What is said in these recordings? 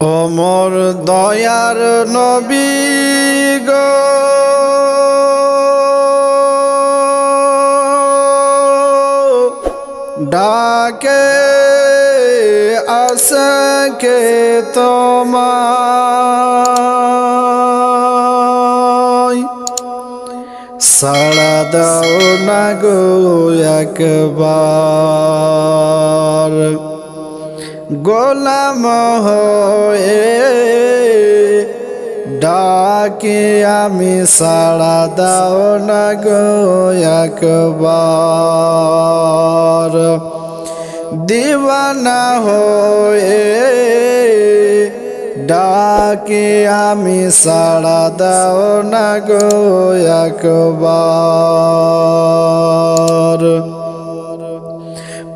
ওমর দয়ার নবী গো। ডাকে আসকে তোমায়? সাড়া দাও না গো একবার। গোলাম হয়ে ডাকে আমি সাড়া দাও না গো একবার। দিওয়ানা হয়ে ডাকে আমি সাড়া দাও না গো একবার।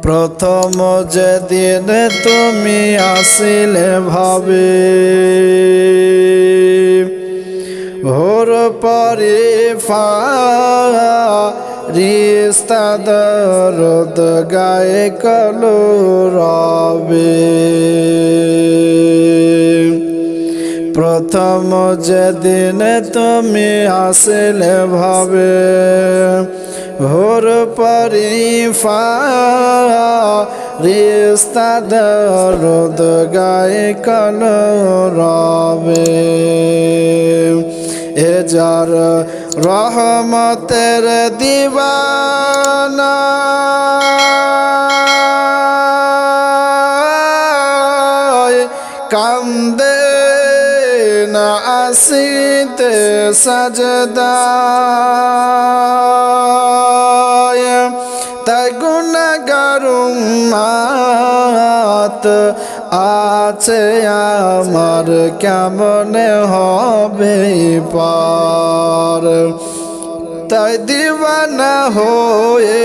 প্রথম যেদিন তুমি আসিলে ভাবে, ভোর পরে ফা রিস্তা দরদ গায়ে কলো রবে। প্রথম যেদিন তুমি আসলে ভাবে ভোর পরিফা রিস্তা দরদ গায়ে কল রবে। এ যার রহমতের দিবানা, কান্দে না আসিতে সাজদায় গুণাগারুম মাত আছে আমার, কেমন হবে পার? তাই দিবানা হয়ে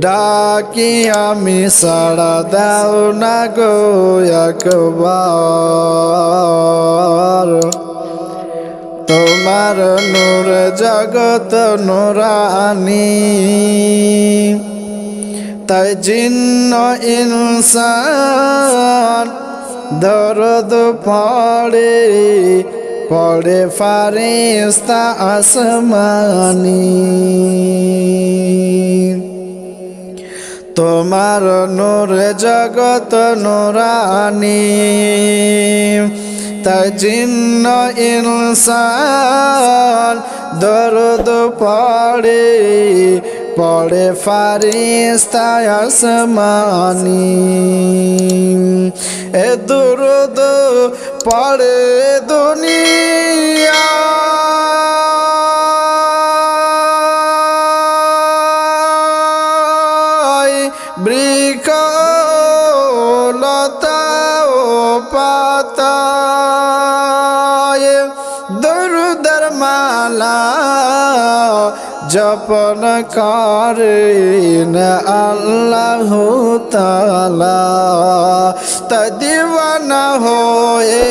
ডাকি আমি, সাড়া দাও না গো একবার। তোমার নূর জগত নোরানি। তাই জিন্ন ইনসান দরদ পড়ে পড়ে ফারিস্তা আসমানি। তোমার নূর জগত নোরানি। ইনসার ইনসান দরদ পড়ে পড়ে ফারিস্তায় আসমানি। এ দুরুদ পড়ে দুনিয়া। দরুদর মালা জপন করেন আল্লাহ তালা তা হয়ে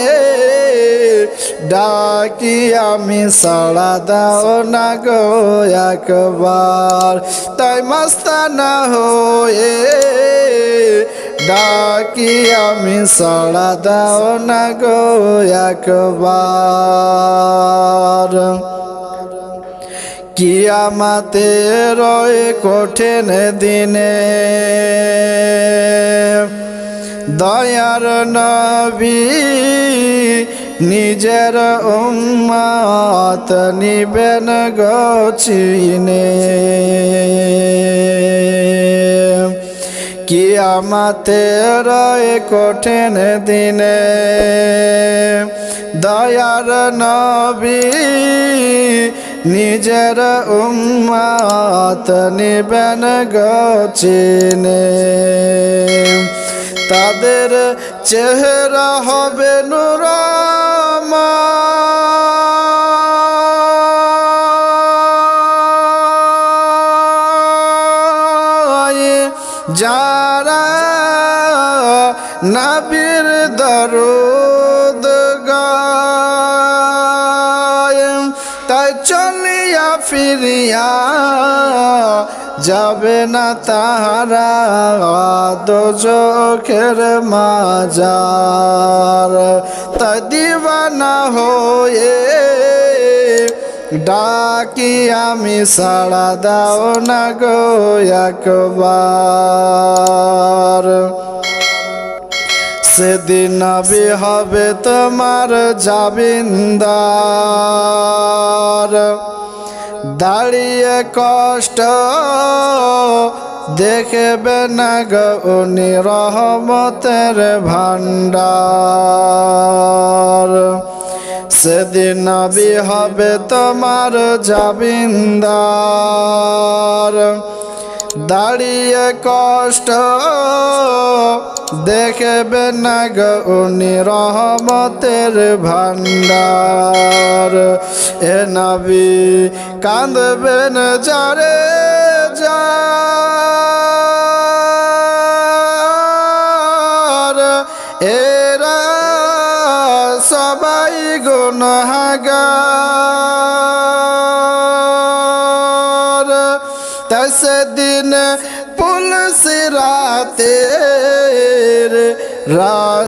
ডাকি আমি সাড়া দাও না গো একবার। তাই মাস্তানা হয়ে ডাকি আমি সাড়া দাও না গো একবার। কিয়ামাতে রয়ে কঠিন দিনে দয়ার নবী নিজের উম্মাত নিবেন গছিনে কিয়ামাতে রয়ে কঠিন দিনে। দয়ার নবী নিজের উম্মাত নিবেন গচিনে তাদের চেহারা হবে নুরামা যারা নাবির দরুদ তাই চলিয়া ফিরিয়া যাবে না তাহারা দোজখের মাজার। তাই দিবানা হয়ে ডাকি আমি সাড়া দাও না গো একবার। সেদিন নবী হবে তোমার জাবিন্দার দাঁড়িয়ে কষ্ট দেখবে না গো উনি রহমতের ভান্ডার সেদিন নবী হবে তোমার জাবিন্দার দাঁড়িয়ে কষ্ট দেখবে না উনি রহমতের ভান্ডার এ নবী কাঁদবেন যারে যার গুনহাগার তস দিন পুলস রাতের রাত